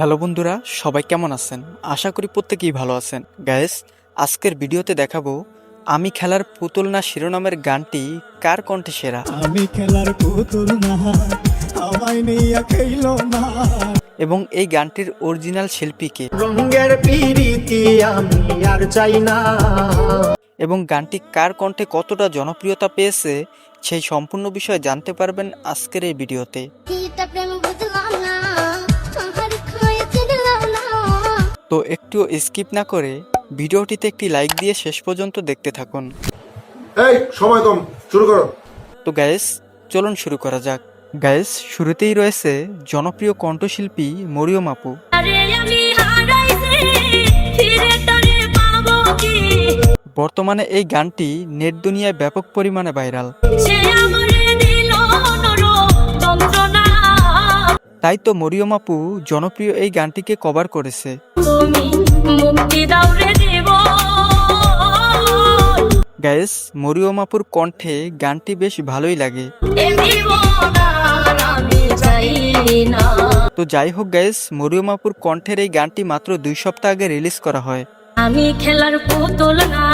Hello বন্ধুরা সবাই কেমন আছেন? আশা করি প্রত্যেকেই ভালো আছেন। গ্যাস আজকের ভিডিওতে দেখাবো আমি খেলার পুতুল না শিরোনামের গানটি কার কণ্ঠে সেরা? আমি খেলার পুতুল না আমায় নিয়ে খেইল না। এবং এই গানটির অরিজিনাল শিল্পীকে রঙের পিরিতি আমি আর চাই না। এবং গানটি কার কণ্ঠে কতটা জনপ্রিয়তা পেয়েছে সেই সম্পূর্ণ বিষয় জানতে পারবেন আজকের এই ভিডিওতে। প্রেম তো একটু স্কিপ না করে ভিডিওটিতে একটি লাইক দিয়ে শেষ পর্যন্ত দেখতে থাকুন। এই সময় কম শুরু করো। তো গ্যাস চলুন শুরু করা যাক। গ্যাস শুরুতেই রয়েছে জনপ্রিয় কণ্ঠশিল্পী মরিয়ম আপু। বর্তমানে এই গানটি নেট দুনিয়ায় ব্যাপক পরিমাণে ভাইরাল তাই তো মরিয়ম আপু জনপ্রিয় এই গানটিকে কভার করেছে। গ্যাস মরিয়ম আপুর কণ্ঠে গানটি বেশ ভালোই লাগে। তো যাই হোক গ্যাস মরিয়ম আপুর কণ্ঠের এই গানটি মাত্র দুই সপ্তাহ আগে রিলিজ করা হয়। আমি খেলার পুতুল না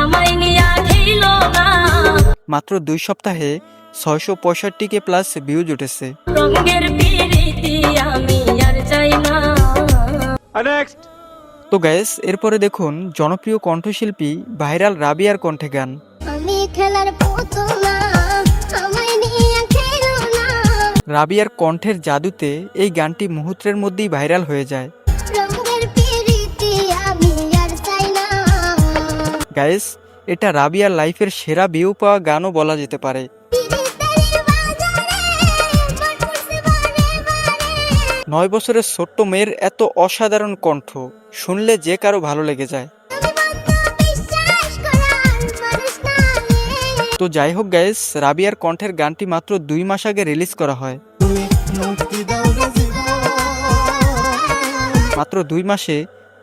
আমায় নিয়া খেল না। মাত্র দুই সপ্তাহে ছয়শো পঁয়ষট্টিকে প্লাস ভিউজ উঠেছে। তো গ্যাস এরপরে দেখুন জনপ্রিয় কণ্ঠশিল্পী ভাইরাল রাবিয়ার কণ্ঠে গান। আমি খেলার পুতুল না আমায় নিয়ে খেলো না। রাবিয়ার কণ্ঠের জাদুতে এই গানটি মুহূর্তের মধ্যেই ভাইরাল হয়ে যায়। রঙের এটা রাবিয়ার লাইফের সেরা ভিউ পাওয়া গানও বলা যেতে পারে। নয় বছরের ছোট্ট মেয়ের এত অসাধারণ কণ্ঠ, শুনলে যে কারও ভালো লেগে যায়। তো যাই হোক গাইস রাবিয়ার কণ্ঠের গানটি মাত্র দুই মাস আগে রিলিজ করা হয়। মাত্র দুই মাসে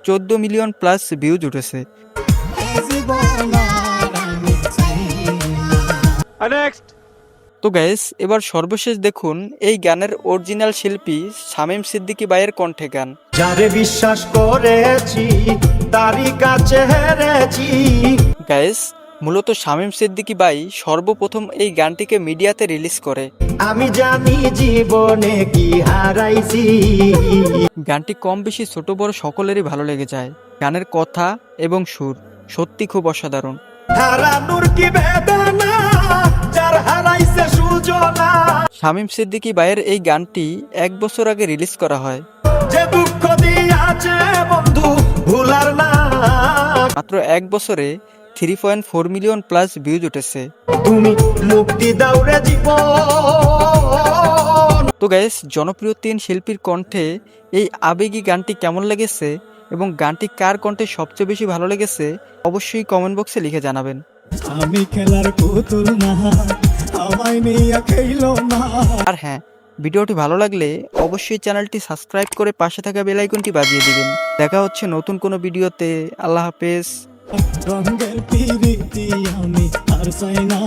চোদ্দ মিলিয়ন প্লাস ভিউজ উঠেছে। তো গাইস এবার সর্বশেষ দেখুন এই গানের অরিজিনাল শিল্পী শামীম সিদ্দিকী বাইয়ের কণ্ঠে গান। যারে বিশ্বাস করেছি তারই কাছে হেরেছি। গাইস মূলত শামীম সিদ্দিকী বাই সর্বপ্রথম এই গানটিকে মিডিয়াতে রিলিজ করে। আমি জানি জীবনে কি হারাইছি। গানটি কম বেশি ছোট বড় সকলেরই ভালো লেগে যায়। গানের কথা এবং সুর। সত্যি খুব অসাধারণ। হারানোর কি বেদনা যার হারাইছে সুজনা শামীম সিদ্দিকী বাইয়ের এই গানটি এক বছর আগে রিলিজ করা হয়। যে দুঃখ দিয়াছে বন্ধু ভুলার না। মাত্র এক বছরে three point four million plus views উঠেছে। তুমি মুক্তি দাও রে জীবন। তো গাইস জনপ্রিয় তিন শিল্পীর কণ্ঠে এই আবেগী গানটি কেমন লেগেছে? এবং গানটি কার কণ্ঠে সবচেয়ে বেশি ভালো লেগেছে অবশ্যই কমেন্ট বক্সে লিখে জানাবেন। আমি খেলার পুতুল না আমায় নিয়ে খেইল না। আর হ্যাঁ ভিডিওটি ভালো লাগলে অবশ্যই চ্যানেলটি সাবস্ক্রাইব করে পাশে থাকা বেল আইকনটি বাজিয়ে দিবেন। দেখা হচ্ছে নতুন কোনো ভিডিওতে আল্লাহ হাফেজ। রঙের পিরিতি আমি আর চাই না।